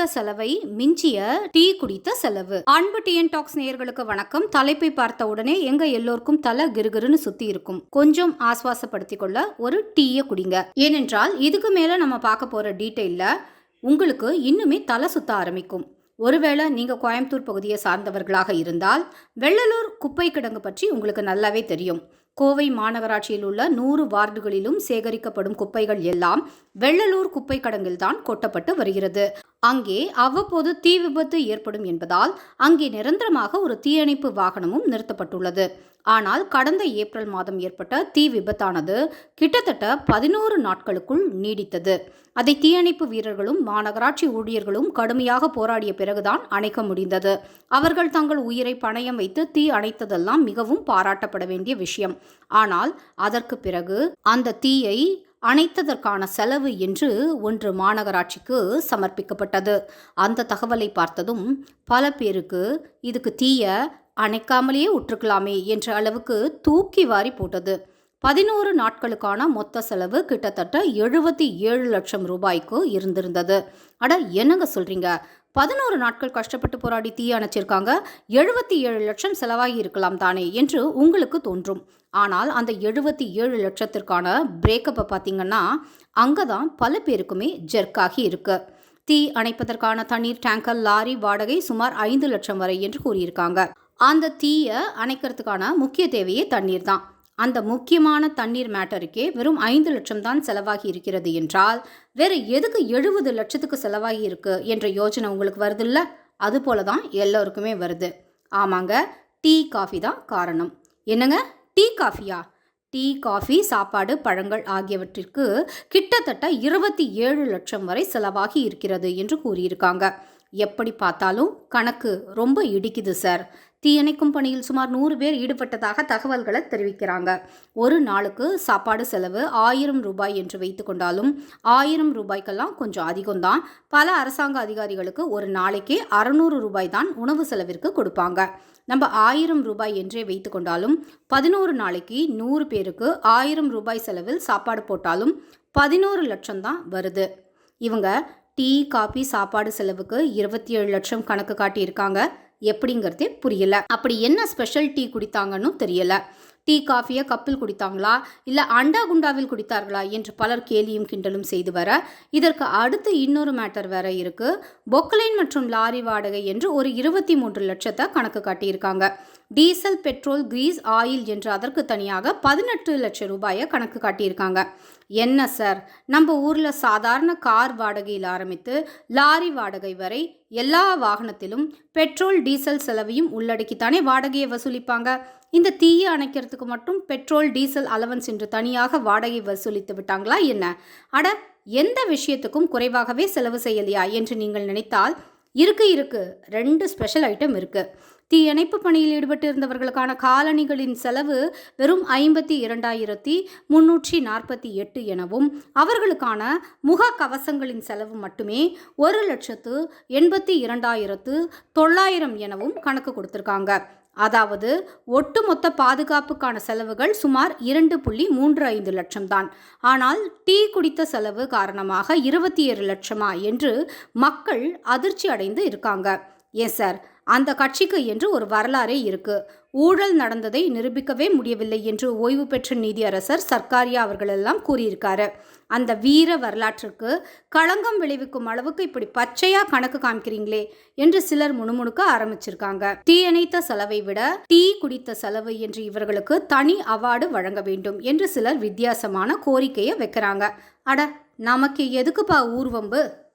குடித்த செலவை மிஞ்சிய டீ குடித்த செலவு. அன்பு டிஎன் டாக்ஸ் நேயர்களுக்கு வணக்கம். தலைப்பை பார்த்த உடனே எங்க எல்லோருக்கும் தலை கிருகிருன்னு சுத்தி இருக்கும். கொஞ்சம் ஆஸ்வாசப்படுத்திக் கொள்ள ஒரு டீயை குடிங்க. ஏனென்றால் இதுக்கு மேல நம்ம பார்க்க போற டீட்டெயில்ல உங்களுக்கு இன்னுமே தலை சுத்த ஆரம்பிக்கும். ஒருவேளை நீங்க கோயம்புத்தூர் பகுதியை சார்ந்தவர்களாக இருந்தால் வெள்ளலூர் குப்பை கிடங்கு பற்றி உங்களுக்கு நல்லாவே தெரியும். கோவை மாநகராட்சியில் உள்ள நூறு வார்டுகளிலும் சேகரிக்கப்படும் குப்பைகள் எல்லாம் வெள்ளலூர் குப்பை கடங்கில்தான் கொட்டப்பட்டு வருகிறது. அங்கே அவ்வப்போது தீ விபத்து ஏற்படும் என்பதால் அங்கே நிரந்தரமாக ஒரு தீயணைப்பு வாகனமும் நிறுத்தப்பட்டுள்ளது. ஆனால் கடந்த ஏப்ரல் மாதம் ஏற்பட்ட தீ விபத்தானது கிட்டத்தட்ட பதினோரு நாட்களுக்குள் நீடித்தது. அதை தீயணைப்பு வீரர்களும் மாநகராட்சி ஊழியர்களும் கடுமையாக போராடிய பிறகுதான் அணைக்க முடிந்தது. அவர்கள் தங்கள் உயிரை பணயம் வைத்து தீ அணைத்ததெல்லாம் மிகவும் பாராட்டப்பட வேண்டிய விஷயம். ஆனால் அதற்கு பிறகு அந்த தீயை அணைத்ததற்கான செலவு என்று ஒன்று மாநகராட்சிக்கு சமர்ப்பிக்கப்பட்டது. அந்த தகவலை பார்த்ததும் பல பேருக்கு இதுக்கு தீய அணைக்காமலேயே உற்றுக்கலாமே என்ற அளவுக்கு தூக்கி வாரி போட்டது. பதினோரு நாட்களுக்கான மொத்த செலவு கிட்டத்தட்ட எழுபத்தி ஏழு லட்சம் ரூபாய்க்கு இருந்திருந்தது. அட என்னங்க சொல்றீங்க? பதினோரு நாட்கள் கஷ்டப்பட்டு போராடி தீ அணைச்சிருக்காங்க. எழுபத்தி ஏழு லட்சம் செலவாகி இருக்கலாம் தானே என்று உங்களுக்கு தோன்றும். ஆனால் அந்த எழுபத்தி ஏழு லட்சத்திற்கான பிரேக்கப்பை பார்த்தீங்கன்னா அங்கே தான் பல பேருக்குமே ஜெர்க்காகி இருக்கு. தீ அணைப்பதற்கான தண்ணீர் டேங்கர் லாரி வாடகை சுமார் ஐந்து லட்சம் வரை என்று கூறியிருக்காங்க. அந்த தீயை அணைக்கிறதுக்கான முக்கிய தேவையே தண்ணீர் தான் அந்த முக்கியமான தண்ணீர் மேட்டருக்கே வெறும் ஐந்து லட்சம் தான் செலவாகி இருக்கிறது என்றால் வேறு எதுக்கு எழுபது லட்சத்துக்கு செலவாகி இருக்கு என்ற யோசனை உங்களுக்கு வருது இல்ல அது தான் எல்லோருக்குமே வருது. ஆமாங்க டீ காஃபி தான் காரணம். என்னங்க? டீ காஃபியா? டீ காஃபி சாப்பாடு பழங்கள் ஆகியவற்றிற்கு கிட்டத்தட்ட இருபத்தி ஏழு லட்சம் வரை செலவாகி இருக்கிறது என்று கூறியிருக்காங்க. எப்படி பார்த்தாலும் கணக்கு ரொம்ப இடிக்குது சார். தீயணைக்கும் பணியில் சுமார் நூறு பேர் ஈடுபட்டதாக தகவல்களை தெரிவிக்கிறாங்க. ஒரு நாளுக்கு சாப்பாடு செலவு ஆயிரம் ரூபாய் என்று வைத்துக்கொண்டாலும் ஆயிரம் ரூபாய்க்கெல்லாம் கொஞ்சம் அதிகம்தான். பல அரசாங்க அதிகாரிகளுக்கு ஒரு நாளைக்கே அறநூறு ரூபாய் தான் உணவு செலவிற்கு கொடுப்பாங்க. நம்ம ஆயிரம் ரூபாய் என்றே வைத்துக்கொண்டாலும் பதினோரு நாளைக்கு நூறு பேருக்கு ஆயிரம் ரூபாய் செலவில் சாப்பாடு போட்டாலும் பதினோரு லட்சம் தான் வருது. இவங்க டீ காபி சாப்பாடு செலவுக்கு இருபத்தி ஏழு லட்சம் கணக்கு காட்டியிருக்காங்க. எப்படிங்கிறதே புரியல. அப்படி என்ன ஸ்பெஷல் டீ குடித்தாங்கன்னு தெரியல. டீ காஃபியை கப்பில் குடித்தாங்களா? இல்லை அண்டா குண்டாவில் குடித்தார்களா? என்று பலர் கேலியும் கிண்டலும் செய்து வர இதற்கு அடுத்து இன்னொரு மேட்டர் வேற இருக்கு. பொக்லைன் மற்றும் லாரி வாடகை என்று ஒரு இருபத்தி மூன்று லட்சத்தை கணக்கு காட்டியிருக்காங்க. டீசல் பெட்ரோல் கிரீஸ் ஆயில் என்று அதற்கு தனியாக பதினெட்டு லட்சம் ரூபாயை கணக்கு காட்டியிருக்காங்க. என்ன சார்? நம்ம ஊரில் சாதாரண கார் வாடகையில் ஆரம்பித்து லாரி வாடகை வரை எல்லா வாகனத்திலும் பெட்ரோல் டீசல் செலவையும் உள்ளடக்கித்தானே வாடகையை வசூலிப்பாங்க. இந்த தீயை அணைக்கிறதுக்கு மட்டும் பெட்ரோல் டீசல் அலவன்ஸ் என்று தனியாக வாடகை வசூலித்து விட்டாங்களா என்ன? அட எந்த விஷயத்துக்கும் குறைவாகவே செலவு செய்யலையா என்று நீங்கள் நினைத்தால் இருக்கு இருக்கு. ரெண்டு ஸ்பெஷல் ஐட்டம் இருக்குது தீயணைப்பு பணியில் ஈடுபட்டு இருந்தவர்களுக்கான காலணிகளின் செலவு வெறும் ஐம்பத்தி இரண்டாயிரத்தி முன்னூற்றி நாற்பத்தி எட்டு எனவும் அவர்களுக்கான முக கவசங்களின் செலவு மட்டுமே ஒரு லட்சத்து எண்பத்தி இரண்டாயிரத்து தொள்ளாயிரம் எனவும் கணக்கு கொடுத்துருக்காங்க. அதாவது ஒட்டுமொத்த பாதுகாப்புக்கான செலவுகள் சுமார் இரண்டு புள்ளி மூன்று ஐந்து லட்சம் தான். ஆனால் டீ குடித்த செலவு காரணமாக இருபத்தி ஏழு லட்சமா என்று மக்கள் அதிர்ச்சி அடைந்து இருக்காங்க. ஏன் சார். அந்த கட்சிக்கு என்று ஒரு வரலாறே இருக்கு. ஊழல் நடந்ததை நிரூபிக்கவே முடியவில்லை என்று ஓய்வு பெற்ற நீதியரசர் சர்க்காரியா அவர்களெல்லாம் கூறியிருக்காரு. அந்த வீர வரலாற்றுக்கு களங்கம் விளைவிக்கும் அளவுக்கு இப்படி பச்சையா கணக்கு காமிக்கிறீங்களே என்று சிலர் முணுமுணுக்க ஆரம்பிச்சிருக்காங்க. தீயணைத்த செலவை விட டீ குடித்த செலவு என்று இவர்களுக்கு தனி அவார்டு வழங்க வேண்டும் என்று சிலர் வித்தியாசமான கோரிக்கையை வைக்கிறாங்க. அட நமக்கு எதுக்குப்பா ஊர்வம்பு?